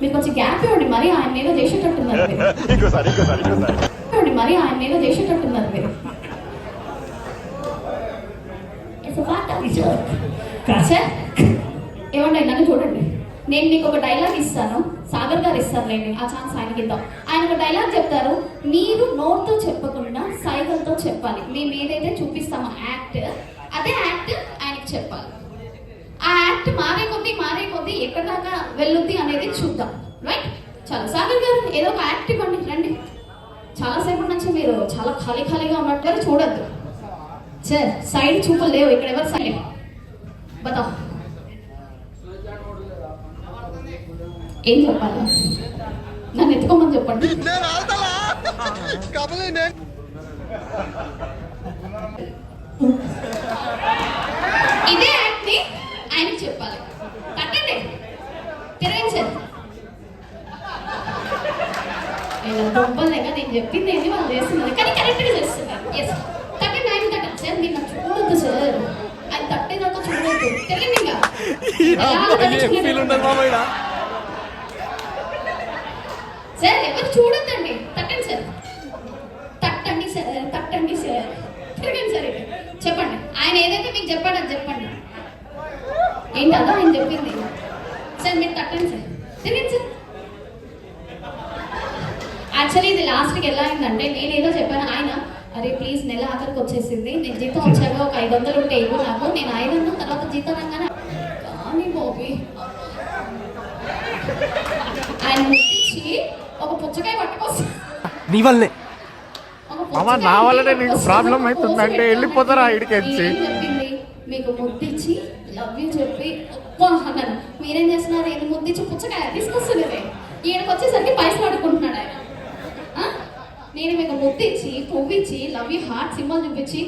మీరు కొంచెం గ్యాప్ ఇవ్వండి మరి ఆయన ఏదో చేసేటట్టున్నారు మీరు. ఇంకోసారి ఇంకోసారి ఇంకోసారి. ఇవ్వండి మరి ఆయన ఏదో చేసేటట్టున్నారు మీరు. ఏమండి నన్ను చూడండి. నేను మీకు ఒక డైలాగ్ ఇస్తాను. సాగర్ గారు ఇస్తారులేండి ఆ ఛాన్స్ ఆయనకి ఇద్దాం. ఆయన ఒక డైలాగ్ చెప్తారు. మీరు నోట్తో చెప్పకుండా సైగలతో చెప్పాలి. మేము ఏదైతే చూపిస్తామో యాక్ట్ అదే యాక్ట్ ఆయనకి చెప్పాలి. యాక్ట్ మారే కొద్దీ మారే కొద్దీ ఎక్కడ దాకా వెళ్ళుద్ది అనేది చూద్దాం. రైట్ చాలా సాగర్ గారు ఏదో ఒక యాక్ట్ ఇవ్వండి రండి. చాలాసేపటి నుంచి మీరు చాలా ఖాళీ ఖాళీగా ఉన్నట్టు చూడొద్దు. సార్ సైడ్ చూపులు లేవు ఇక్కడ ఎవరు సైడ్ బతా. ఏం చెప్పాలి? నన్ను ఎత్తుకోమని చెప్పండి ఇదే యాక్ట్ని ఆయనకి చెప్పాలి కట్టండి. తిరగండి సార్ ఇలా లేక నేను చెప్పింది ఏంటి? వాళ్ళు చేస్తున్నారు. కానీ కరెక్ట్గా చేస్తున్నారు. ఎస్ తట్టండి ఆయన తట్టండి సార్ మీరు నాకు చూడొద్దు సార్. అది తట్టేదాకా చూడొద్దు. తిరగండి ఇంకా. సార్ ఎవరు చూడొద్దండి? తట్టండి సార్. తట్టండి సార్. తట్టండి సార్. తిరగండి సార్. చెప్పండి. ఆయన ఏదైతే మీకు చెప్పాడో అది చెప్పండి. ఏంటి? అదో ఆయన చెప్పింది. సార్ మీరు తట్టండి సార్. తిరగండి సార్. యాక్చువల్లీ ఇది లాస్ట్కి ఎలా అయిందంటే నేను ఏదో చెప్పాను. ఆయన అరే ప్లీజ్ నెల ఆఖరికి వచ్చేసింది. నేను జీతం వచ్చాక ఒక ఐదు వందలు ఉంటే ఇవ్వు నాకు నేను ఐదు వందల తర్వాత జీతం రాగానే కానీ బాబీ. ఆయన ఒక పుచ్చకాయ పట్టుకొస్తా నీ వల్లే ఒక మామ, పుచ్చకాయ నా వల్లనే నీకు. ప్రాబ్లం అవుతుందంటే వెళ్ళిపోతారా? మీకు ముద్దిచ్చి లవ్ యూ చెప్పి అన్నాను మీరేం చేస్తున్నారు? ఇది ముద్దిచ్చి పుచ్చకాయ తీసుకొస్తున్నదే. ఈయనకు వచ్చేసరికి పైసలు అడుకుంటున్నాడు ఆయన. ఆ? నేను మీకు ముద్దిచ్చి పువ్విచ్చి లవ్ యూ హార్ట్ సింబల్ చూపించి